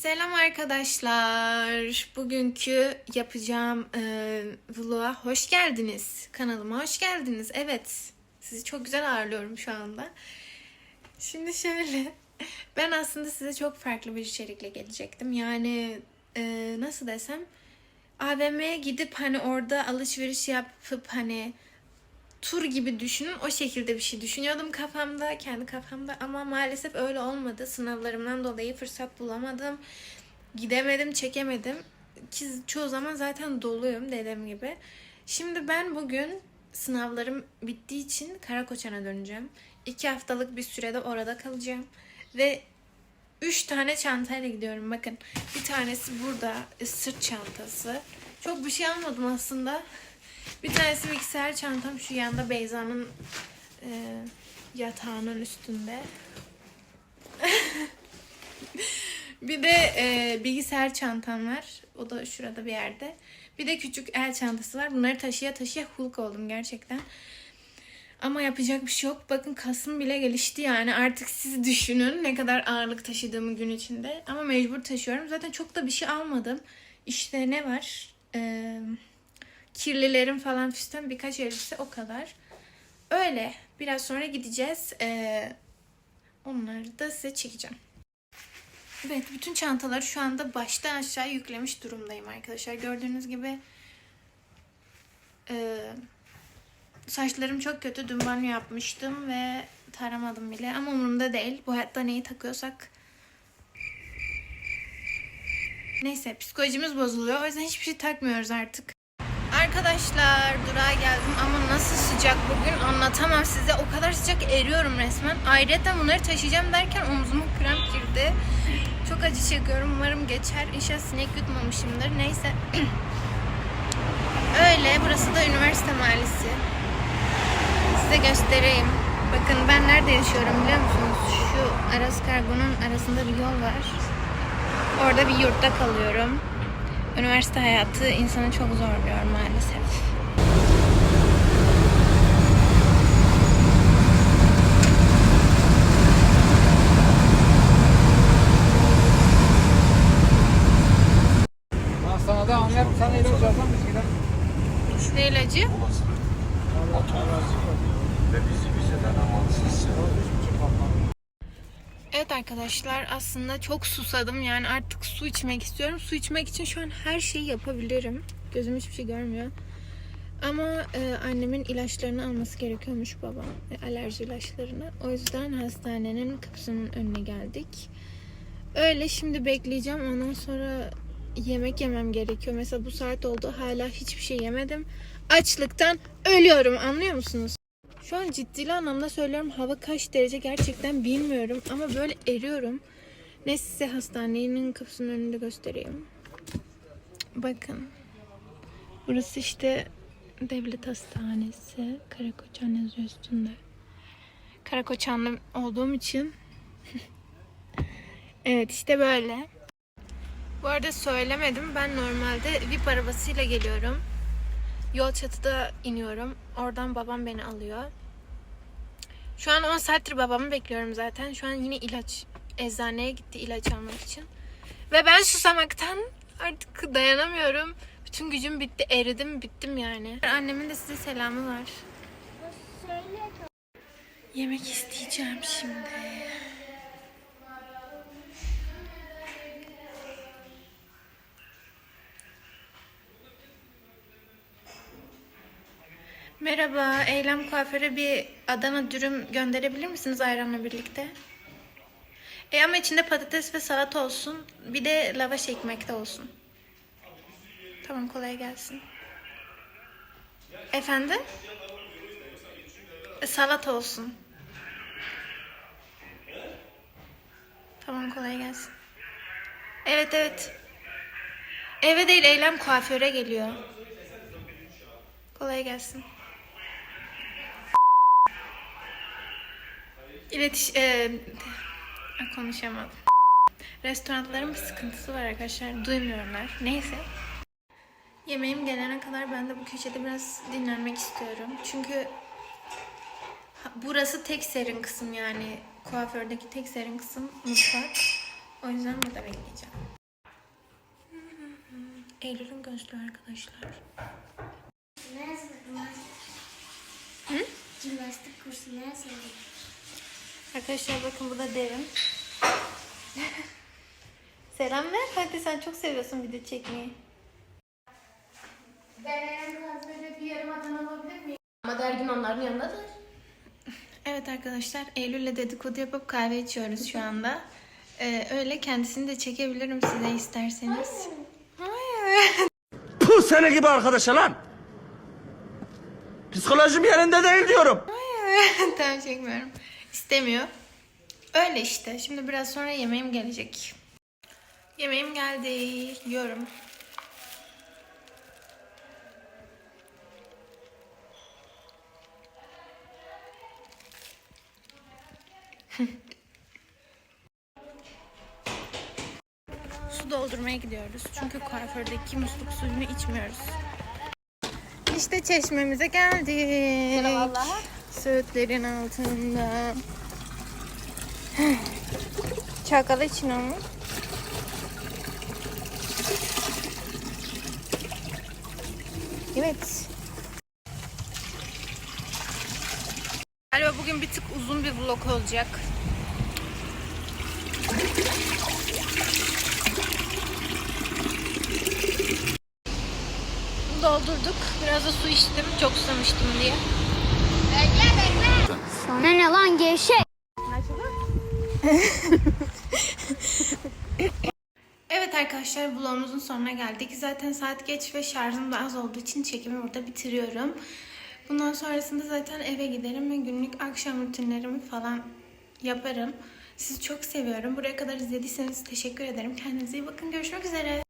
Selam arkadaşlar. Bugünkü yapacağım e, vloga hoş geldiniz. Kanalıma hoş geldiniz. Evet, sizi çok güzel ağırlıyorum şu anda. Şimdi şöyle, ben aslında size çok farklı bir içerikle gelecektim. Yani e, nasıl desem, AVM'ye gidip hani orada alışveriş yapıp hani tur gibi düşünün. O şekilde bir şey düşünüyordum kafamda, kendi kafamda ama maalesef öyle olmadı. Sınavlarımdan dolayı fırsat bulamadım. Gidemedim, çekemedim. Ki çoğu zaman zaten doluyum dediğim gibi. Şimdi ben bugün sınavlarım bittiği için Karakoçan'a döneceğim. İki haftalık bir sürede orada kalacağım. Ve üç tane çantayla gidiyorum. Bakın bir tanesi burada e, sırt çantası. Çok bir şey almadım aslında. Bir tanesi bilgisayar çantam şu yanda Beyza'nın e, yatağının üstünde. bir de e, bilgisayar çantam var. O da şurada bir yerde. Bir de küçük el çantası var. Bunları taşıya taşıya Hulk oldum gerçekten. Ama yapacak bir şey yok. Bakın kasım bile gelişti yani. Artık siz düşünün ne kadar ağırlık taşıdığımı gün içinde. Ama mecbur taşıyorum. Zaten çok da bir şey almadım. İşte ne var? Eee kirlilerim falan fistan birkaç elbise o kadar. Öyle. Biraz sonra gideceğiz. Ee, onları da size çekeceğim. Evet bütün çantaları şu anda baştan aşağı yüklemiş durumdayım arkadaşlar. Gördüğünüz gibi e, saçlarım çok kötü. Dün banyo yapmıştım ve taramadım bile. Ama umurumda değil. Bu hayatta neyi takıyorsak Neyse psikolojimiz bozuluyor. O yüzden hiçbir şey takmıyoruz artık. Arkadaşlar durağa geldim ama nasıl sıcak bugün anlatamam size. O kadar sıcak eriyorum resmen. Ayrıca bunları taşıyacağım derken omzuma kramp girdi. Çok acı çekiyorum. Umarım geçer. İnşallah sinek yutmamışımdır. Neyse. Öyle. Burası da üniversite mahallesi. Size göstereyim. Bakın ben nerede yaşıyorum biliyor musunuz? Şu Aras Kargo'nun arasında bir yol var. Orada bir yurtta kalıyorum. Üniversite hayatı insanı çok zorluyor maalesef. Evet arkadaşlar aslında çok susadım yani artık su içmek istiyorum. Su içmek için şu an her şeyi yapabilirim. Gözüm hiçbir şey görmüyor. Ama e, annemin ilaçlarını alması gerekiyormuş babam. e, alerji ilaçlarını. O yüzden hastanenin kapısının önüne geldik. Öyle şimdi bekleyeceğim. Ondan sonra yemek yemem gerekiyor. Mesela bu saat oldu. Hala hiçbir şey yemedim. Açlıktan ölüyorum. Anlıyor musunuz? Şu an ciddi anlamda söylüyorum hava kaç derece gerçekten bilmiyorum ama böyle eriyorum. Ne size hastanenin kapısının önünde göstereyim. Bakın. Burası işte devlet hastanesi. Karakoçan yazıyor üstünde. Karakoçanlı olduğum için. evet işte böyle. Bu arada söylemedim. Ben normalde VIP arabasıyla geliyorum. Yol çatıda iniyorum. Oradan babam beni alıyor. Şu an 10 saattir babamı bekliyorum zaten. Şu an yine ilaç eczaneye gitti ilaç almak için. Ve ben susamaktan artık dayanamıyorum. Bütün gücüm bitti. Eridim, bittim yani. Annemin de size selamı var. Yemek isteyeceğim şimdi. Merhaba, Eylem Kuaför'e bir Adana dürüm gönderebilir misiniz ayranla birlikte? E ama içinde patates ve salata olsun. Bir de lavaş ekmek de olsun. Tamam kolay gelsin. Efendim? E, salata olsun. Tamam kolay gelsin. Evet evet. Eve değil Eylem Kuaför'e geliyor. Kolay gelsin. İletiş... E, konuşamadım. Restoranların bir sıkıntısı var arkadaşlar. Duymuyorlar. Neyse. Yemeğim gelene kadar ben de bu köşede biraz dinlenmek istiyorum. Çünkü burası tek serin kısım yani. Kuafördeki tek serin kısım mutfak. O yüzden burada bekleyeceğim. Eylül'ün gözlüğü arkadaşlar. Hı? Jimnastik kursu neresi? Arkadaşlar bakın bu da Devin. Selam ver. Hadi sen çok seviyorsun video çekmeyi. Ben en fazla bir yarım adım alabilir miyim? Ama dergin onların yanındadır. Evet arkadaşlar Eylül'le dedikodu yapıp kahve içiyoruz şu anda. Ee, öyle kendisini de çekebilirim size isterseniz. Hayır. Puh seni gibi arkadaşa lan. Psikolojim yerinde değil diyorum. Hayır. tamam çekmiyorum. İstemiyor. Öyle işte. Şimdi biraz sonra yemeğim gelecek. Yemeğim geldi. Yiyorum. Su doldurmaya gidiyoruz. Çünkü kuafördeki musluk suyunu içmiyoruz. İşte çeşmemize geldik. Söğütlerin altında. Çakal için ama. Evet. Galiba bugün bir tık uzun bir vlog olacak. Doldurduk. Biraz da su içtim. Çok susamıştım diye. Sana ne lan gevşek? Evet arkadaşlar vlogumuzun sonuna geldik. Zaten saat geç ve şarjım da az olduğu için çekimi burada bitiriyorum. Bundan sonrasında zaten eve giderim ve günlük akşam rutinlerimi falan yaparım. Sizi çok seviyorum. Buraya kadar izlediyseniz teşekkür ederim. Kendinize iyi bakın. Görüşmek üzere.